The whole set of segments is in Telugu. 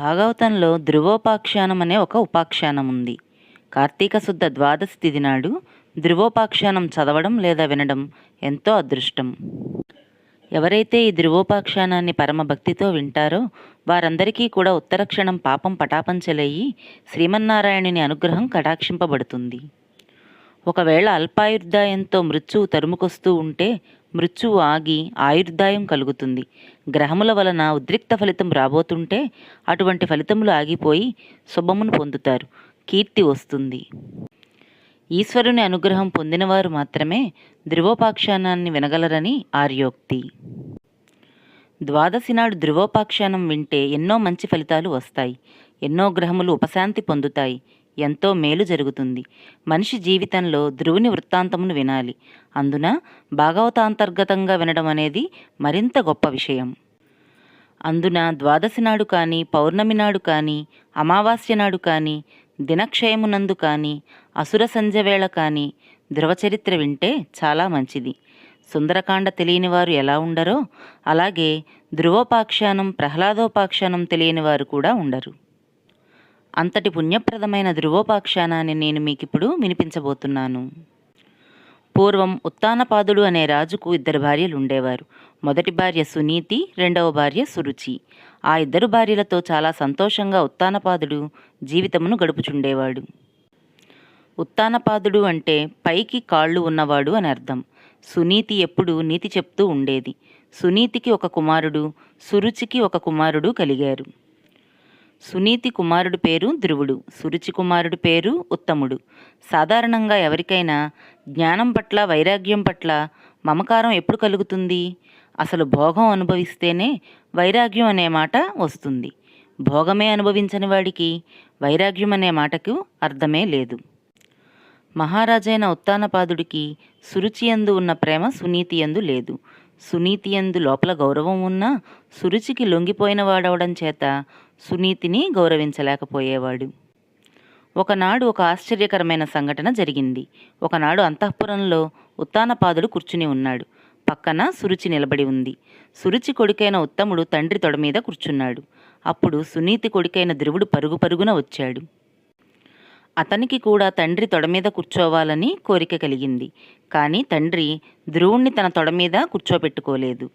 భాగవతంలో ధ్రువోపాఖ్యానం అనే ఒక ఉపాఖ్యానం ఉంది. కార్తీక శుద్ధ ద్వాదశి తిథి నాడు ధ్రువోపాఖ్యానం చదవడం లేదా వినడం ఎంతో అదృష్టం. ఎవరైతే ఈ ధ్రువోపాఖ్యానాన్ని పరమ భక్తితో వింటారో వారందరికీ కూడా ఉత్తరక్షణం పాపం పటాపంచలయ్యి శ్రీమన్నారాయణుని అనుగ్రహం కటాక్షింపబడుతుంది. ఒకవేళ అల్పాయుర్దాయంతో మృత్యువు తరుముకొస్తూ ఉంటే మృత్యువు ఆగి ఆయుర్దాయం కలుగుతుంది. గ్రహముల వలన ఉద్రిక్త ఫలితం రాబోతుంటే అటువంటి ఫలితములు ఆగిపోయి శుభమును పొందుతారు. కీర్తి వస్తుంది. ఈశ్వరుని అనుగ్రహం పొందినవారు మాత్రమే ధ్రువోపాఖ్యానాన్ని వినగలరని ఆర్యోక్తి. ద్వాదశి నాడు ధ్రువోపాఖ్యానం వింటే ఎన్నో మంచి ఫలితాలు వస్తాయి. ఎన్నో గ్రహములు ఉపశాంతి పొందుతాయి. ఎంతో మేలు జరుగుతుంది. మనిషి జీవితంలో ధ్రువుని వృత్తాంతమును వినాలి. అందున భాగవతాంతర్గతంగా వినడం అనేది మరింత గొప్ప విషయం. అందున ద్వాదశి నాడు కానీ పౌర్ణమి నాడు కానీ అమావాస్య నాడు కానీ దినక్షయమునందు కానీ అసుర సంజవేళ కానీ ధ్రువచరిత్ర వింటే చాలా మంచిది. సుందరకాండ తెలియని వారు ఎలా ఉండరో అలాగే ధ్రువోపాఖ్యానం ప్రహ్లాదోపాఖ్యానం తెలియని వారు కూడా ఉండరు. అంతటి పుణ్యప్రదమైన ధ్రువోపాఖ్యానాన్ని నేను మీకు ఇప్పుడు వినిపించబోతున్నాను. పూర్వం ఉత్తానపాదుడు అనే రాజుకు ఇద్దరు భార్యలు ఉండేవారు మొదటి భార్య సునీతి రెండవ భార్య సురుచి. ఆ ఇద్దరు భార్యలతో చాలా సంతోషంగా ఉత్తానపాదుడు జీవితమును గడుపుచుండేవాడు. ఉత్తానపాదుడు అంటే పైకి కాళ్ళు ఉన్నవాడు అని అర్థం. సునీతి ఎప్పుడూ నీతి చెప్తూ ఉండేది. సునీతికి ఒక కుమారుడు సురుచికి ఒక కుమారుడు కలిగారు. సునీతి కుమారుడు పేరు ధ్రువుడు సురుచి కుమారుడు పేరు ఉత్తముడు. సాధారణంగా ఎవరికైనా జ్ఞానం పట్ల వైరాగ్యం పట్ల మమకారం ఎప్పుడు కలుగుతుంది? అసలు భోగం అనుభవిస్తేనే వైరాగ్యం అనే మాట వస్తుంది. భోగమే అనుభవించని వాడికి వైరాగ్యం అనే మాటకు అర్థమే లేదు. మహారాజైన ఉత్తానపాదుడికి సురుచి యందు ఉన్న ప్రేమ సునీతి యందు లేదు. సునీతి యందు లోపల గౌరవం ఉన్నా సురుచికి లొంగిపోయిన వాడవడం చేత సునీతిని గౌరవించలేకపోయేవాడు. ఒకనాడు ఒక ఆశ్చర్యకరమైన సంఘటన జరిగింది. ఒకనాడు అంతఃపురంలో ఉత్తానపాదుడు కూర్చుని ఉన్నాడు. పక్కన సురుచి నిలబడి ఉంది. సురుచి కొడుకైన ఉత్తముడు తండ్రి తొడ మీద కూర్చున్నాడు. అప్పుడు సునీతి కొడుకైన ధ్రువుడు పరుగు పరుగున వచ్చాడు. అతనికి కూడా తండ్రి తొడ మీద కూర్చోవాలని కోరిక కలిగింది. కానీ తండ్రి ధ్రువుణ్ణి తన తొడ మీద కూర్చోపెట్టుకోలేదు.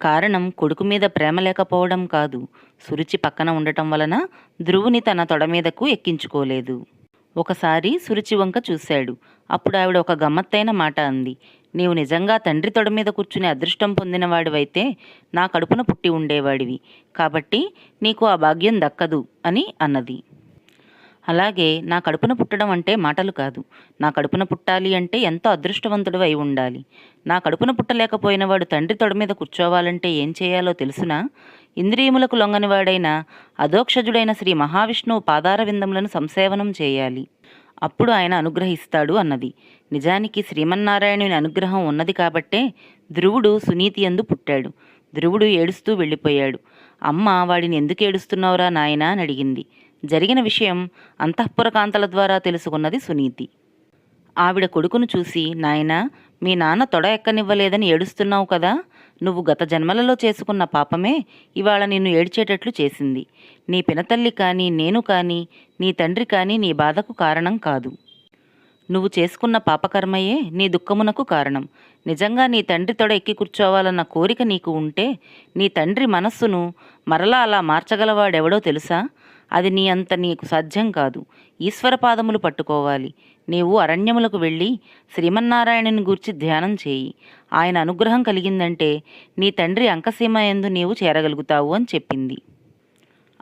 కారణం కొడుకు మీద ప్రేమ లేకపోవడం కాదు. సురుచి పక్కన ఉండటం వలన ధ్రువుని తన తొడ మీదకు ఎక్కించుకోలేదు. ఒకసారి సురుచి వంక చూశాడు. అప్పుడు ఆవిడ ఒక గమ్మత్తైన మాట అంది. నీవు నిజంగా తండ్రి తొడ మీద కూర్చుని అదృష్టం పొందినవాడివైతే నా కడుపున పుట్టి ఉండేవాడివి. కాబట్టి నీకు ఆ భాగ్యం దక్కదు అని అన్నది. అలాగే నా కడుపున పుట్టడం అంటే మాటలు కాదు. నా కడుపున పుట్టాలి అంటే ఎంతో అదృష్టవంతుడు అయి ఉండాలి. నా కడుపున పుట్టలేకపోయిన వాడు తండ్రి తొడ మీద కూర్చోవాలంటే ఏం చేయాలో తెలుసునా? ఇంద్రియములకు లొంగనివాడైన అధోక్షజుడైన శ్రీ మహావిష్ణువు పాదార విందములను సంసేవనం చేయాలి. అప్పుడు ఆయన అనుగ్రహిస్తాడు అన్నది. నిజానికి శ్రీమన్నారాయణుని అనుగ్రహం ఉన్నది కాబట్టే ధ్రువుడు సునీతి యందు పుట్టాడు. ధ్రువుడు ఏడుస్తూ వెళ్ళిపోయాడు. అమ్మ వాడిని ఎందుకు ఏడుస్తున్నావురా నాయనా అని అడిగింది. జరిగిన విషయం అంతఃపురకాంతల ద్వారా తెలుసుకున్నది సునీతి. ఆవిడ కొడుకును చూసి నాయనా మీ నాన్న తొడ ఎక్కనివ్వలేదని ఏడుస్తున్నావు కదా? నువ్వు గత జన్మలలో చేసుకున్న పాపమే ఇవాళ నిన్ను ఏడ్చేటట్లు చేసింది. నీ పినతల్లి కానీ నేను కానీ నీ తండ్రి కానీ నీ బాధకు కారణం కాదు. నువ్వు చేసుకున్న పాపకర్మయే నీ దుఃఖమునకు కారణం. నిజంగా నీ తండ్రి తొడ ఎక్కి కూర్చోవాలన్న కోరిక నీకు ఉంటే నీ తండ్రి మనస్సును మరలా అలా మార్చగలవాడెవడో తెలుసా? అది నీ అంత నీకు సాధ్యం కాదు. ఈశ్వర పాదములు పట్టుకోవాలి. నీవు అరణ్యములకు వెళ్ళి శ్రీమన్నారాయణుని గూర్చి ధ్యానం చేయి. ఆయన అనుగ్రహం కలిగిందంటే నీ తండ్రి అంకసీమ ఎందు నీవు చేరగలుగుతావు అని చెప్పింది.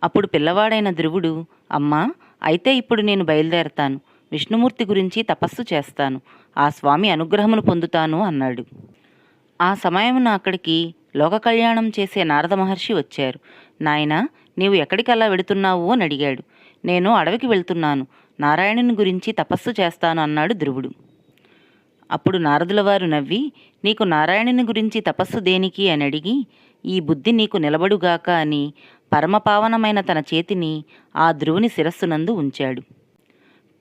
అప్పుడు పిల్లవాడైన ధ్రువుడు అమ్మా అయితే ఇప్పుడు నేను బయలుదేరతాను. విష్ణుమూర్తి గురించి తపస్సు చేస్తాను. ఆ స్వామి అనుగ్రహమును పొందుతాను అన్నాడు. ఆ సమయమున అక్కడికి లోక కళ్యాణం చేసే నారద మహర్షి వచ్చారు. నాయనా నీవు ఎక్కడికల్లా వెడుతున్నావు అని అడిగాడు. నేను అడవికి వెళ్తున్నాను. నారాయణుని గురించి తపస్సు చేస్తాను అన్నాడు ధ్రువుడు. అప్పుడు నారదుల వారు నవ్వి నీకు నారాయణుని గురించి తపస్సు దేనికి అని అడిగి ఈ బుద్ధి నీకు నిలబడుగాక అని పరమపావనమైన తన చేతిని ఆ ధ్రువుని శిరస్సునందు ఉంచాడు.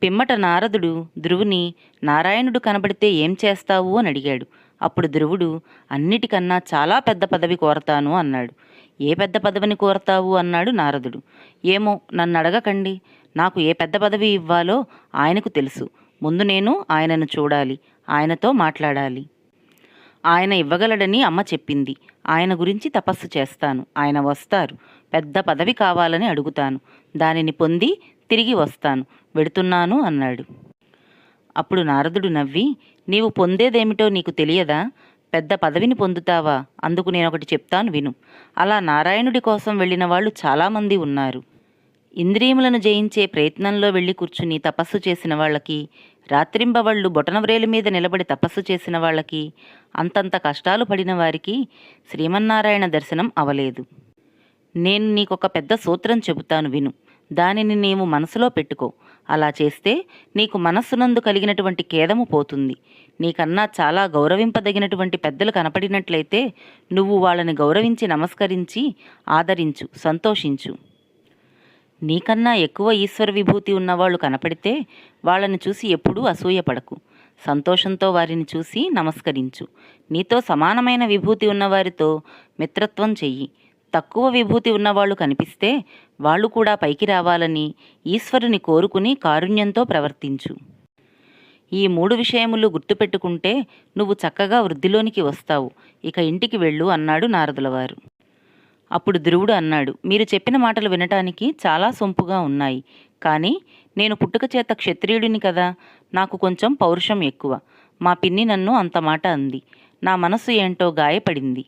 పిమ్మట నారదుడు ధ్రువుని నారాయణుడు కనబడితే ఏం చేస్తావు అని అడిగాడు. అప్పుడు ధ్రువుడు అన్నిటికన్నా చాలా పెద్ద పదవి కోరతాను అన్నాడు. ఏ పెద్ద పదవిని కోరతావు? అన్నాడు నారదుడు. ఏమో నన్ను అడగకండి. నాకు ఏ పెద్ద పదవి ఇవ్వాలో ఆయనకు తెలుసు. ముందు నేను ఆయనను చూడాలి ఆయనతో మాట్లాడాలి. ఆయన ఇవ్వగలడని అమ్మ చెప్పింది. ఆయన గురించి తపస్సు చేస్తాను. ఆయన వస్తారు. పెద్ద పదవి కావాలని అడుగుతాను. దానిని పొంది తిరిగి వస్తాను. వెడుతున్నాను అన్నాడు. అప్పుడు నారదుడు నవ్వి నీవు పొందేదేమిటో నీకు తెలియదా? పెద్ద పదవిని పొందుతావా? అందుకు నేను ఒకటి చెప్తాను విను. అలా నారాయణుడి కోసం వెళ్ళిన వాళ్ళు చాలామంది ఉన్నారు. ఇంద్రియములను జయించే ప్రయత్నంలో వెళ్ళి కూర్చుని తపస్సు చేసిన వాళ్ళకి రాత్రింబవళ్ళు బొటనవ్రేలు మీద నిలబడి తపస్సు చేసిన వాళ్ళకి అంతంత కష్టాలు పడిన వారికి శ్రీమన్నారాయణ దర్శనం అవలేదు. నేను నీకొక పెద్ద సూత్రం చెబుతాను విను. దానిని నీవు మనసులో పెట్టుకో. అలా చేస్తే నీకు మనస్సునందు కలిగినటువంటి ఖేదము పోతుంది. నీకన్నా చాలా గౌరవింపదగినటువంటి పెద్దలు కనపడినట్లయితే నువ్వు వాళ్ళని గౌరవించి నమస్కరించి ఆదరించు సంతోషించు. నీకన్నా ఎక్కువ ఈశ్వర విభూతి ఉన్నవాళ్ళు కనపడితే వాళ్ళని చూసి ఎప్పుడూ అసూయపడకు. సంతోషంతో వారిని చూసి నమస్కరించు. నీతో సమానమైన విభూతి ఉన్నవారితో మిత్రత్వం చెయ్యి. తక్కువ విభూతి ఉన్నవాళ్ళు కనిపిస్తే వాళ్ళు కూడా పైకి రావాలని ఈశ్వరుని కోరుకుని కారుణ్యంతో ప్రవర్తించు. ఈ మూడు విషయములు గుర్తుపెట్టుకుంటే నువ్వు చక్కగా వృద్ధిలోనికి వస్తావు. ఇక ఇంటికి వెళ్ళు అన్నాడు నారదులవారు. అప్పుడు ధ్రువుడు అన్నాడు మీరు చెప్పిన మాటలు వినటానికి చాలా సొంపుగా ఉన్నాయి. కానీ నేను పుట్టుక చేత క్షత్రియుడిని కదా నాకు కొంచెం పౌరుషం ఎక్కువ. మా పిన్ని నన్ను అంత మాట అంది. నా మనసు ఏంటో గాయపడింది.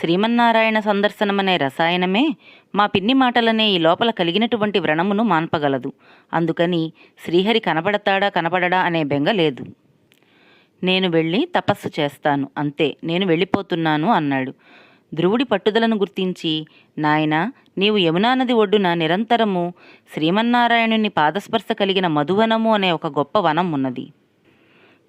శ్రీమన్నారాయణ సందర్శనమనే రసాయనమే మా పిన్ని మాటలనే ఈ లోపల కలిగినటువంటి వ్రణమును మాన్పగలదు. అందుకని శ్రీహరి కనపడతాడా కనపడడా అనే బెంగ లేదు. నేను వెళ్ళి తపస్సు చేస్తాను అంతే నేను వెళ్ళిపోతున్నాను అన్నాడు. ధ్రువుడి పట్టుదలను గుర్తించి నాయనా నీవు యమునా నది ఒడ్డున నిరంతరము శ్రీమన్నారాయణుని పాదస్పర్శ కలిగిన మధువనము అనే ఒక గొప్ప వనం ఉన్నది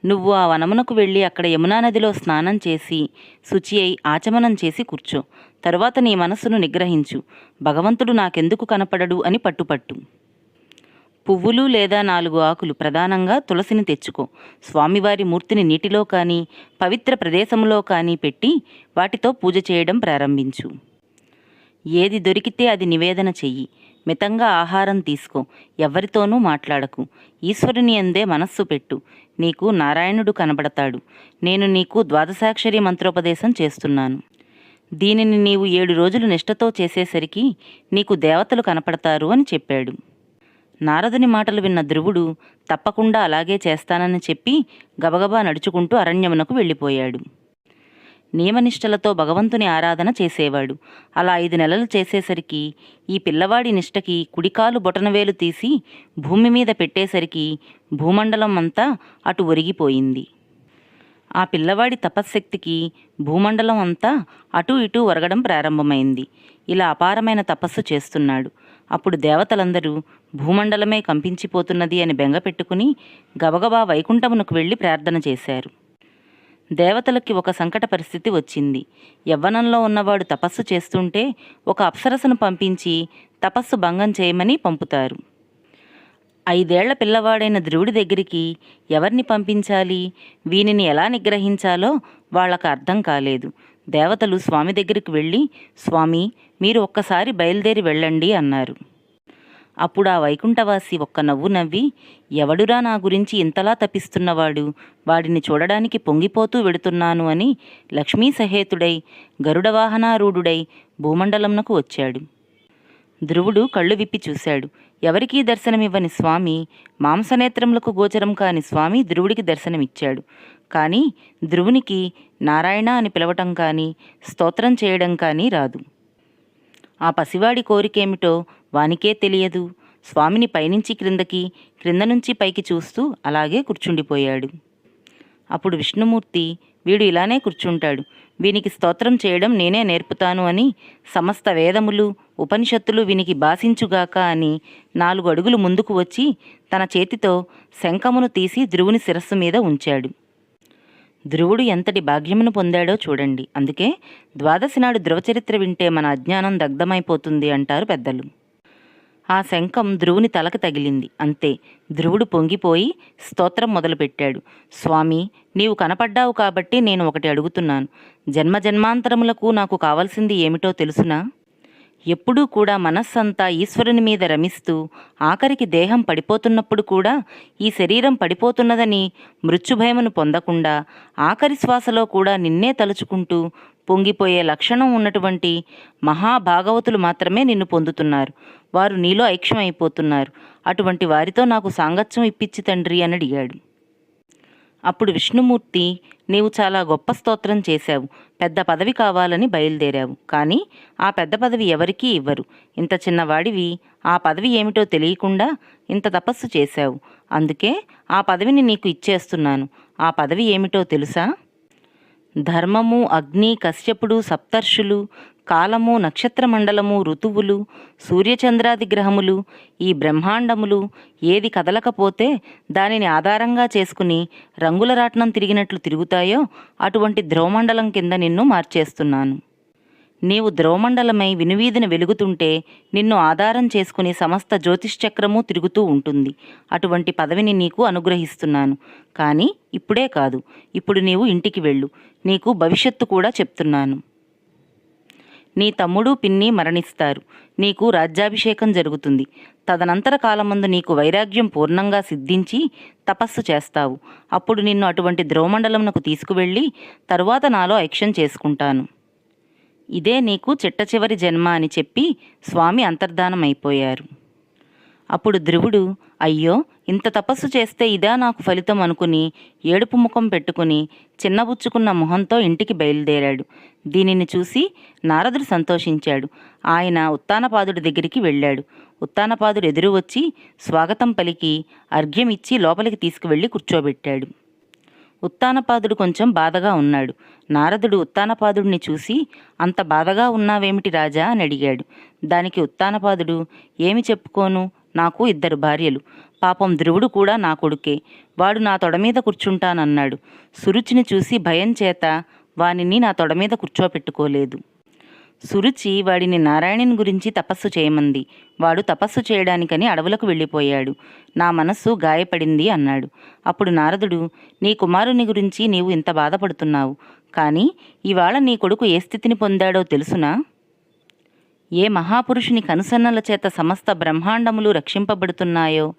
నువ్వు ఆ వనమునకు వెళ్ళి అక్కడ యమునా నదిలో స్నానం చేసి శుచి అయి ఆచమనం చేసి కూర్చో. తరువాత నీ మనస్సును నిగ్రహించు. భగవంతుడు నాకెందుకు కనపడడు అని పట్టుపట్టు. పువ్వులు లేదా నాలుగు ఆకులు ప్రధానంగా తులసిని తెచ్చుకో. స్వామివారి మూర్తిని నీటిలో కానీ పవిత్ర ప్రదేశంలో కానీ పెట్టి వాటితో పూజ చేయడం ప్రారంభించు. ఏది దొరికితే అది నివేదన చెయ్యి. మితంగా ఆహారం తీసుకో ఎవరితోనూ మాట్లాడకు. ఈశ్వరుని అందే మనస్సు పెట్టు. నీకు నారాయణుడు కనబడతాడు. నేను నీకు ద్వాదశాక్షరి మంత్రోపదేశం చేస్తున్నాను. దీనిని నీవు ఏడు రోజులు నిష్ఠతో చేసేసరికి నీకు దేవతలు కనపడతారు అని చెప్పాడు. నారదుని మాటలు విన్న ధ్రువుడు తప్పకుండా అలాగే చేస్తానని చెప్పి గబగబా నడుచుకుంటూ అరణ్యమునకు వెళ్ళిపోయాడు. నియమనిష్టలతో భగవంతుని ఆరాధన చేసేవాడు. అలా ఐదు నెలలు చేసేసరికి ఈ పిల్లవాడి నిష్టకి కుడికాలు బొటనవేలు తీసి భూమి మీద పెట్టేసరికి భూమండలం అంతా అటు ఒరిగిపోయింది. ఆ పిల్లవాడి తపశ్శక్తికి భూమండలం అంతా అటు ఇటూ ఒరగడం ప్రారంభమైంది. ఇలా అపారమైన తపస్సు చేస్తున్నాడు. అప్పుడు దేవతలందరూ భూమండలమే కంపించిపోతున్నది అని బెంగ పెట్టుకుని గబగబా వైకుంఠమునకు వెళ్ళి ప్రార్థన చేశారు. దేవతలకి ఒక సంకట పరిస్థితి వచ్చింది. యవ్వనంలో ఉన్నవాడు తపస్సు చేస్తుంటే ఒక అప్సరసను పంపించి తపస్సు భంగం చేయమని పంపుతారు. ఐదేళ్ళ పిల్లవాడైన ధ్రువుడి దగ్గరికి ఎవరిని పంపించాలి? వీనిని ఎలా నిగ్రహించాలో వాళ్ళకు అర్థం కాలేదు. దేవతలు స్వామి దగ్గరికి వెళ్ళి స్వామి మీరు ఒక్కసారి బయలుదేరి వెళ్ళండి అన్నారు. అప్పుడు ఆ వైకుంఠవాసి ఒక్క నవ్వు నవ్వి ఎవడురా నా గురించి ఇంతలా తపిస్తున్నవాడు? వాడిని చూడడానికి పొంగిపోతూ వెడుతున్నాను అని లక్ష్మీ సహేతుడై గరుడ వాహనారూఢుడై భూమండలంనకు వచ్చాడు. ధ్రువుడు కళ్ళు విప్పి చూశాడు. ఎవరికీ దర్శనమివ్వని స్వామి? మాంసనేత్రములకు గోచరం కాని స్వామి ధ్రువుడికి దర్శనమిచ్చాడు. కానీ ధ్రువునికి నారాయణ అని పిలవటం కానీ స్తోత్రం చేయడం కానీ రాదు. ఆ పసివాడి కోరికేమిటో వానికే తెలియదు. స్వామిని పైనుంచి క్రిందకి క్రింద నుంచి పైకి చూస్తూ అలాగే కూర్చుండిపోయాడు. అప్పుడు విష్ణుమూర్తి వీడు ఇలానే కూర్చుంటాడు. వీనికి స్తోత్రం చేయడం నేనే నేర్పుతాను అని సమస్త వేదములు ఉపనిషత్తులు వీనికి భాషించుగాక అని నాలుగు అడుగులు ముందుకు వచ్చి తన చేతితో శంఖమును తీసి ధ్రువుని శిరస్సు మీద ఉంచాడు. ధ్రువుడు ఎంతటి భాగ్యమును పొందాడో చూడండి. అందుకే ద్వాదశి నాడు ధ్రువచరిత్ర వింటే మన అజ్ఞానం దగ్ధమైపోతుంది అంటారు పెద్దలు. ఆ శంఖం ధ్రువుని తలకు తగిలింది. అంతే ధ్రువుడు పొంగిపోయి స్తోత్రం మొదలుపెట్టాడు. స్వామి నీవు కనపడ్డావు కాబట్టి నేను ఒకటి అడుగుతున్నాను. జన్మ జన్మాంతరములకు నాకు కావలసింది ఏమిటో తెలుసునా? ఎప్పుడూ కూడా మనస్సంతా ఈశ్వరుని మీద రమిస్తూ ఆఖరికి దేహం పడిపోతున్నప్పుడు కూడా ఈ శరీరం పడిపోతున్నదని మృత్యుభయమును పొందకుండా ఆఖరి శ్వాసలో కూడా నిన్నే తలుచుకుంటూ పొంగిపోయే లక్షణం ఉన్నటువంటి మహాభాగవతులు మాత్రమే నిన్ను పొందుతున్నారు. వారు నీలో ఐక్యమైపోతున్నారు. అటువంటి వారితో నాకు సాంగత్యం ఇప్పించి తండ్రి అని అడిగాడు. అప్పుడు విష్ణుమూర్తి నీవు చాలా గొప్ప స్తోత్రం చేశావు. పెద్ద పదవి కావాలని బయలుదేరావు. కానీ ఆ పెద్ద పదవి ఎవరికీ ఇవ్వరు. ఇంత చిన్నవాడివి. ఆ పదవి ఏమిటో తెలియకుండా ఇంత తపస్సు చేశావు. అందుకే ఆ పదవిని నీకు ఇచ్చేస్తున్నాను. ఆ పదవి ఏమిటో తెలుసా? ధర్మము అగ్ని కశ్యపుడు సప్తర్షులు కాలము నక్షత్రమండలము ఋతువులు సూర్యచంద్రాది గ్రహములు ఈ బ్రహ్మాండములు ఏది కదలకపోతే దానిని ఆధారంగా చేసుకుని రంగుల రాట్నం తిరిగినట్లు తిరుగుతాయో అటువంటి ధ్రువమండలం కింద నిన్ను మార్చేస్తున్నాను. నీవు ధ్రువమండలమై వినువీధిన వెలుగుతుంటే నిన్ను ఆధారం చేసుకుని సమస్త జ్యోతిష్చక్రము తిరుగుతూ ఉంటుంది. అటువంటి పదవిని నీకు అనుగ్రహిస్తున్నాను. కానీ ఇప్పుడే కాదు. ఇప్పుడు నీవు ఇంటికి వెళ్ళు. నీకు భవిష్యత్తు కూడా చెప్తున్నాను. నీ తమ్ముడు పిన్ని మరణిస్తారు. నీకు రాజ్యాభిషేకం జరుగుతుంది. తదనంతర కాలమందు నీకు వైరాగ్యం పూర్ణంగా సిద్ధించి తపస్సు చేస్తావు. అప్పుడు నిన్ను అటువంటి ధ్రువమండలమునకు తీసుకువెళ్ళి తరువాత నాలో ఐక్షన్ చేసుకుంటాను. ఇదే నీకు చిట్ట చివరి జన్మ అని చెప్పి స్వామి అంతర్ధానమైపోయారు. అప్పుడు ధ్రువుడు అయ్యో ఇంత తపస్సు చేస్తే ఇదా నాకు ఫలితం అనుకుని ఏడుపు ముఖం పెట్టుకుని చిన్నబుచ్చుకున్న మొహంతో ఇంటికి బయలుదేరాడు. దీనిని చూసి నారదుడు సంతోషించాడు. ఆయన ఉత్తానపాదుడి దగ్గరికి వెళ్ళాడు. ఉత్తానపాదుడు ఎదురు వచ్చి స్వాగతం పలికి అర్ఘ్యం ఇచ్చి లోపలికి తీసుకువెళ్ళి కూర్చోబెట్టాడు. ఉత్తానపాదుడు కొంచెం బాధగా ఉన్నాడు. నారదుడు ఉత్తానపాదుడిని చూసి అంత బాధగా ఉన్నావేమిటి రాజా? అని అడిగాడు. దానికి ఉత్తానపాదుడు ఏమి చెప్పుకోను? నాకు ఇద్దరు భార్యలు. పాపం ధ్రువుడు కూడా నా కొడుకే. వాడు నా తొడ మీద కూర్చుంటానన్నాడు. సురుచిని చూసి భయం చేత వానిని నా తొడ మీద కూర్చోపెట్టుకోలేదు. సురుచి వాడిని నారాయణుని గురించి తపస్సు చేయమంది. వాడు తపస్సు చేయడానికని అడవులకు వెళ్ళిపోయాడు. నా మనస్సు గాయపడింది అన్నాడు. అప్పుడు నారదుడు నీ కుమారుని గురించి నీవు ఇంత బాధపడుతున్నావు. కానీ ఇవాళ నీ కొడుకు ఏ స్థితిని పొందాడో తెలుసునా? ఏ మహాపురుషుని కనుసన్నల చేత సమస్త బ్రహ్మాండములు రక్షింపబడుతున్నాయో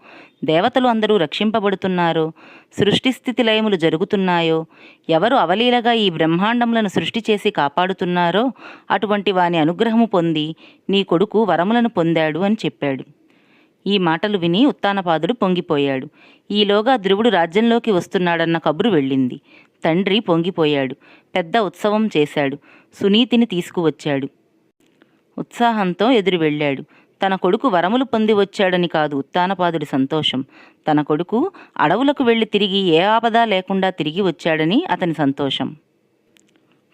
దేవతలు అందరూ రక్షింపబడుతున్నారో సృష్టిస్థితి లయములు జరుగుతున్నాయో ఎవరు అవలీలగా ఈ బ్రహ్మాండములను సృష్టి చేసి కాపాడుతున్నారో అటువంటి వాని అనుగ్రహము పొంది నీ కొడుకు వరములను పొందాడు అని చెప్పాడు. ఈ మాటలు విని ఉత్తానపాదుడు పొంగిపోయాడు. ఈలోగా ధ్రువుడు రాజ్యంలోకి వస్తున్నాడన్న కబురు వెళ్ళింది. తండ్రి పొంగిపోయాడు. పెద్ద ఉత్సవం చేశాడు. సునీతిని తీసుకువచ్చాడు. ఉత్సాహంతో ఎదురు వెళ్ళాడు. తన కొడుకు వరములు పొంది వచ్చాడని కాదు ఉత్తానపాదుడి సంతోషం. తన కొడుకు అడవులకు వెళ్ళి తిరిగి ఏ ఆపద లేకుండా తిరిగి వచ్చాడని అతని సంతోషం.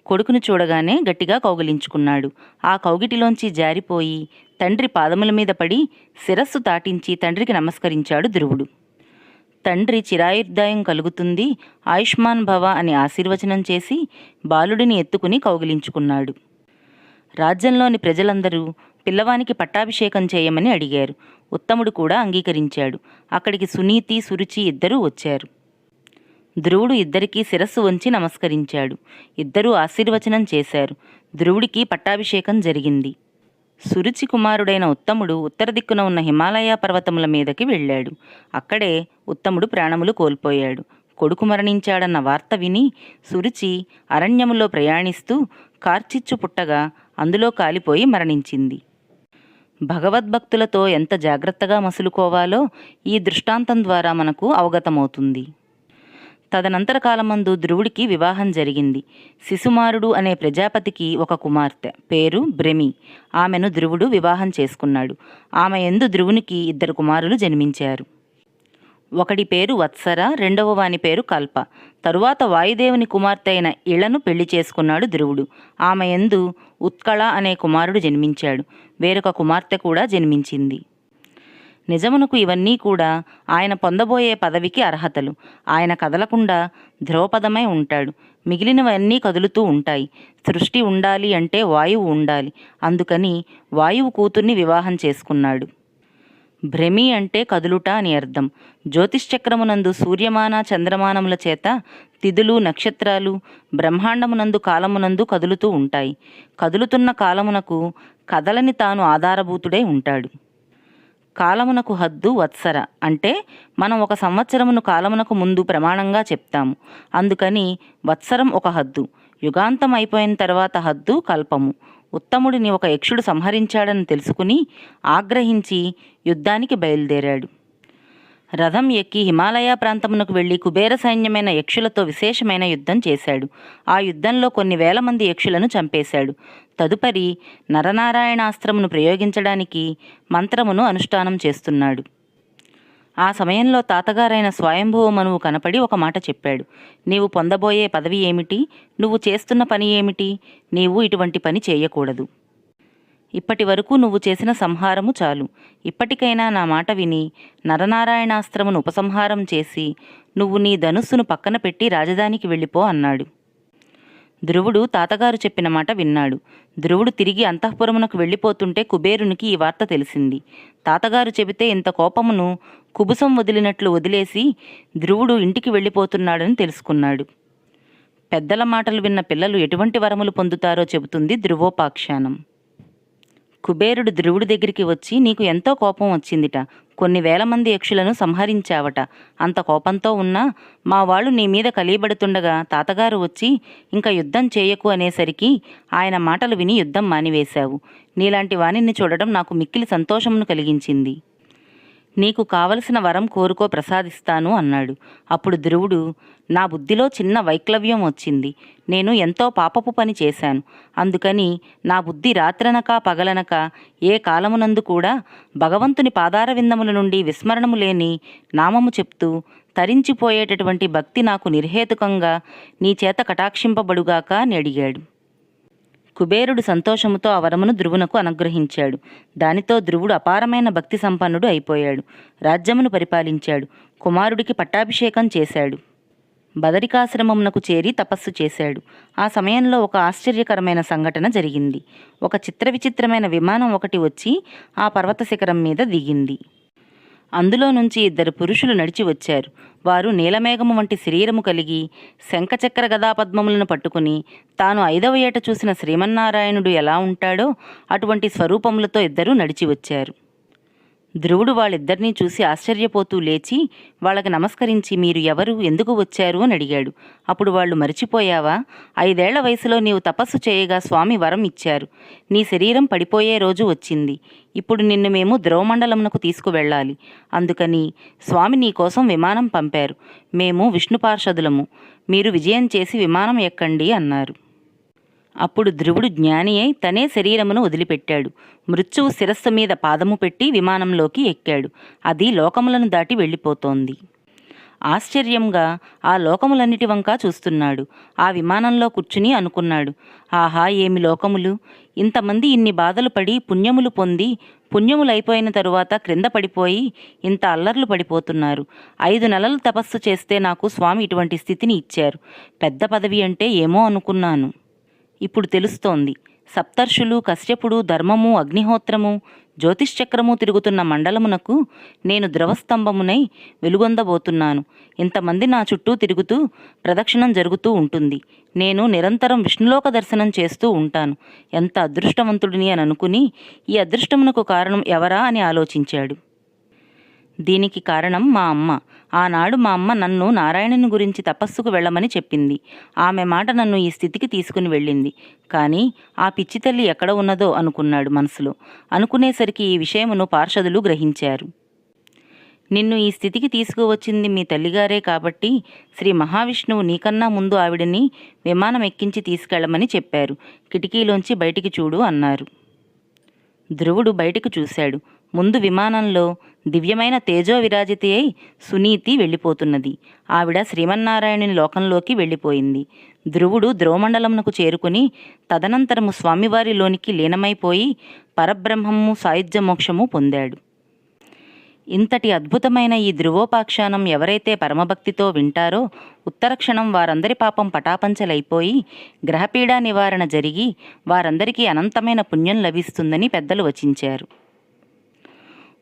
కొడుకును చూడగానే గట్టిగా కౌగిలించుకున్నాడు. ఆ కౌగిటిలోంచి జారిపోయి తండ్రి పాదముల మీద పడి శిరస్సు తాటించి తండ్రికి నమస్కరించాడు ధ్రువుడు. తండ్రి చిరాయుర్దాయం కలుగుతుంది ఆయుష్మాన్ భవ అని ఆశీర్వచనం చేసి బాలుడిని ఎత్తుకుని కౌగిలించుకున్నాడు. రాజ్యంలోని ప్రజలందరూ పిల్లవానికి పట్టాభిషేకం చేయమని అడిగారు. ఉత్తముడు కూడా అంగీకరించాడు. అక్కడికి సునీతి సురుచి ఇద్దరూ వచ్చారు. ధ్రువుడు ఇద్దరికీ శిరస్సు వంచి నమస్కరించాడు. ఇద్దరూ ఆశీర్వచనం చేశారు. ధ్రువుడికి పట్టాభిషేకం జరిగింది. సురుచి కుమారుడైన ఉత్తముడు ఉత్తర దిక్కున ఉన్న హిమాలయ పర్వతముల మీదకి వెళ్ళాడు. అక్కడే ఉత్తముడు ప్రాణములు కోల్పోయాడు. కొడుకు మరణించాడన్న వార్త విని సురుచి అరణ్యములో ప్రయాణిస్తూ కార్చిచ్చు పుట్టగా అందులో కాలిపోయి మరణించింది. భగవద్భక్తులతో ఎంత జాగ్రత్తగా మసులుకోవాలో ఈ దృష్టాంతం ద్వారా మనకు అవగతమవుతుంది. తదనంతర కాలమందు ధ్రువుడికి వివాహం జరిగింది. శిశుమారుడు అనే ప్రజాపతికి ఒక కుమార్తె పేరు బ్రెమి ఆమెను ధ్రువుడు వివాహం చేసుకున్నాడు. ఆమె ఎందు ధ్రువునికి ఇద్దరు కుమారులు జన్మించారు. ఒకడి పేరు వత్సర రెండవ వాని పేరు కల్ప. తరువాత వాయుదేవుని కుమార్తె అయిన ఇళ్ళను పెళ్ళి చేసుకున్నాడు ధ్రువుడు. ఆమె ఎందు ఉత్కళ అనే కుమారుడు జన్మించాడు. వేరొక కుమార్తె కూడా జన్మించింది. నిజమునకు ఇవన్నీ కూడా ఆయన పొందబోయే పదవికి అర్హతలు. ఆయన కదలకుండా ధ్రువపదమై ఉంటాడు. మిగిలినవన్నీ కదులుతూ ఉంటాయి. సృష్టి ఉండాలి అంటే వాయువు ఉండాలి. అందుకని వాయువు కూతుర్ని వివాహం చేసుకున్నాడు. భ్రమి అంటే కదులుట అని అర్థం. జ్యోతిష్చక్రమునందు సూర్యమాన చంద్రమానముల చేత తిథులు నక్షత్రాలు బ్రహ్మాండమునందు కాలమునందు కదులుతూ ఉంటాయి. కదులుతున్న కాలమునకు కదలని తాను ఆధారభూతుడై ఉంటాడు. కాలమునకు హద్దు వత్సర అంటే మనం ఒక సంవత్సరమును కాలమునకు ముందు ప్రమాణంగా చెప్తాము. అందుకని వత్సరం ఒక హద్దు. యుగాంతం అయిపోయిన తర్వాత హద్దు కల్పము. ఉత్తముడిని ఒక యక్షుడు సంహరించాడని తెలుసుకుని ఆగ్రహించి యుద్ధానికి బయలుదేరాడు. రథం ఎక్కి హిమాలయ ప్రాంతమునకు వెళ్ళి కుబేర సైన్యమైన యక్షులతో విశేషమైన యుద్ధం చేశాడు. ఆ యుద్ధంలో కొన్ని వేల మంది యక్షులను చంపేశాడు. తదుపరి నరనారాయణాస్త్రమును ప్రయోగించడానికి మంత్రమును అనుష్ఠానం చేస్తున్నాడు. ఆ సమయంలో తాతగారైన స్వయంభువ మనువు కనపడి ఒక మాట చెప్పాడు. నీవు పొందబోయే పదవి ఏమిటి? నువ్వు చేస్తున్న పని ఏమిటి? నీవు ఇటువంటి పని చేయకూడదు. ఇప్పటి వరకు నువ్వు చేసిన సంహారము చాలు. ఇప్పటికైనా నా మాట విని నరనారాయణాస్త్రమును ఉపసంహారం చేసి నువ్వు నీ ధనుస్సును పక్కన పెట్టి రాజధానికి వెళ్ళిపో అన్నాడు. ధ్రువుడు తాతగారు చెప్పిన మాట విన్నాడు. ధ్రువుడు తిరిగి అంతఃపురమునకు వెళ్ళిపోతుంటే కుబేరునికి ఈ వార్త తెలిసింది. తాతగారు చెబితే ఇంత కోపమును కుబుసం వదిలినట్లు వదిలేసి ధ్రువుడు ఇంటికి వెళ్ళిపోతున్నాడని తెలుసుకున్నాడు. పెద్దల మాటలు విన్న పిల్లలు ఎటువంటి వరములు పొందుతారో చెబుతుంది ధ్రువోపాఖ్యానం. కుబేరుడు ధ్రువుడి దగ్గరికి వచ్చి నీకు ఎంతో కోపం వచ్చిందిట. కొన్ని వేల మంది యక్షులను సంహరించావట. అంత కోపంతో ఉన్నా మా వాళ్ళు నీ మీద కలియబడుతుండగా తాతగారు వచ్చి ఇంకా యుద్ధం చేయకు అనేసరికి ఆయన మాటలు విని యుద్ధం మానివేశావు. నీలాంటి వాణిని చూడడం నాకు మిక్కిలి సంతోషమును కలిగించింది. నీకు కావలసిన వరం కోరుకో ప్రసాదిస్తాను అన్నాడు. అప్పుడు ధ్రువుడు నా బుద్ధిలో చిన్న వైక్లవ్యం వచ్చింది. నేను ఎంతో పాపపు పని చేశాను. అందుకని నా బుద్ధి రాత్రనక పగలనక ఏ కాలమునందు కూడా భగవంతుని పాదార విందముల నుండి విస్మరణము లేని నామము చెప్తూ తరించిపోయేటటువంటి భక్తి నాకు నిర్హేతుకంగా నీ చేత కటాక్షింపబడుగాక అని అడిగాడు. కుబేరుడు సంతోషముతో ఆ వరమును ధ్రువునకు అనుగ్రహించాడు. దానితో ధ్రువుడు అపారమైన భక్తి సంపన్నుడు అయిపోయాడు. రాజ్యమును పరిపాలించాడు. కుమారుడికి పట్టాభిషేకం చేశాడు. బదరికాశ్రమమునకు చేరి తపస్సు చేశాడు. ఆ సమయంలో ఒక ఆశ్చర్యకరమైన సంఘటన జరిగింది. ఒక చిత్ర విచిత్రమైన విమానం ఒకటి వచ్చి ఆ పర్వత శిఖరం మీద దిగింది. అందులో నుంచి ఇద్దరు పురుషులు నడిచి వచ్చారు. వారు నీలమేఘము వంటి శరీరము కలిగి శంఖచక్ర గదాపద్మములను పట్టుకుని తాను ఐదవ ఏట చూసిన శ్రీమన్నారాయణుడు ఎలా ఉంటాడో అటువంటి స్వరూపములతో ఇద్దరూ నడిచి వచ్చారు. ధ్రువుడు వాళ్ళిద్దరినీ చూసి ఆశ్చర్యపోతూ లేచి వాళ్ళకి నమస్కరించి మీరు ఎవరు ఎందుకు వచ్చారు అని అడిగాడు. అప్పుడు వాళ్ళు మరిచిపోయావా? ఐదేళ్ళ వయసులో నీవు తపస్సు చేయగా స్వామి వరం ఇచ్చారు. నీ శరీరం పడిపోయే రోజు వచ్చింది. ఇప్పుడు నిన్ను మేము ద్రవమండలమునకు తీసుకువెళ్ళాలి. అందుకని స్వామి నీ కోసం విమానం పంపారు. మేము విష్ణుపార్షదులము. మీరు విజయం చేసి విమానం ఎక్కండి అన్నారు. అప్పుడు ధ్రువుడు జ్ఞాని అయి తనే శరీరమును వదిలిపెట్టాడు. మృత్యువు శిరస్సు మీద పాదము పెట్టి విమానంలోకి ఎక్కాడు. అది లోకములను దాటి వెళ్ళిపోతోంది. ఆశ్చర్యంగా ఆ లోకములన్నిటి వంక చూస్తున్నాడు. ఆ విమానంలో కూర్చుని అనుకున్నాడు. ఆహా ఏమి లోకములు? ఇంతమంది ఇన్ని బాధలు పడి పుణ్యములు పొంది పుణ్యములు అయిపోయిన తరువాత క్రింద పడిపోయి ఇంత అల్లర్లు పడిపోతున్నారు. ఐదు నెలలు తపస్సు చేస్తే నాకు స్వామి ఇటువంటి స్థితిని ఇచ్చారు. పెద్ద పదవి అంటే ఏమో అనుకున్నాను. ఇప్పుడు తెలుస్తోంది. సప్తర్షులు కశ్యపుడు ధర్మము అగ్నిహోత్రము జ్యోతిష్చక్రము తిరుగుతున్న మండలమునకు నేను ద్రవస్తంభమునై వెలుగొందబోతున్నాను. ఇంతమంది నా చుట్టూ తిరుగుతూ ప్రదక్షిణం జరుగుతూ ఉంటుంది. నేను నిరంతరం విష్ణులోక దర్శనం చేస్తూ ఉంటాను. ఎంత అదృష్టవంతుడిని అని అనుకుని ఈ అదృష్టమునకు కారణం ఎవరా అని ఆలోచించాడు. దీనికి కారణం మా అమ్మ. ఆనాడు మా అమ్మ నన్ను నారాయణుని గురించి తపస్సుకు వెళ్ళమని చెప్పింది. ఆమె మాట నన్ను ఈ స్థితికి తీసుకుని వెళ్ళింది. కానీ ఆ పిచ్చి తల్లి ఎక్కడ ఉన్నదో అనుకున్నాడు మనసులో. అనుకునేసరికి ఈ విషయమును పార్షదులు గ్రహించారు. నిన్ను ఈ స్థితికి తీసుకువచ్చింది మీ తల్లిగారే కాబట్టి శ్రీ మహావిష్ణువు నీకన్నా ముందు ఆవిడని విమానం ఎక్కించి తీసుకెళ్ళమని చెప్పారు. కిటికీలోంచి బయటికి చూడు అన్నారు. ధ్రువుడు బయటకు చూశాడు. ముందు విమానంలో దివ్యమైన తేజో విరాజితి అయి సునీతి వెళ్ళిపోతున్నది. ఆవిడ శ్రీమన్నారాయణుని లోకంలోకి వెళ్ళిపోయింది. ధ్రువుడు ధ్రువమండలమునకు చేరుకుని తదనంతరము స్వామివారిలోనికి లీనమైపోయి పరబ్రహ్మము సాయుధ్య మోక్షము పొందాడు. ఇంతటి అద్భుతమైన ఈ ధ్రువోపాఖ్యానం ఎవరైతే పరమభక్తితో వింటారో ఉత్తరక్షణం వారందరి పాపం పటాపంచలైపోయి గ్రహపీడా నివారణ జరిగి వారందరికీ అనంతమైన పుణ్యం లభిస్తుందని పెద్దలు వచించారు.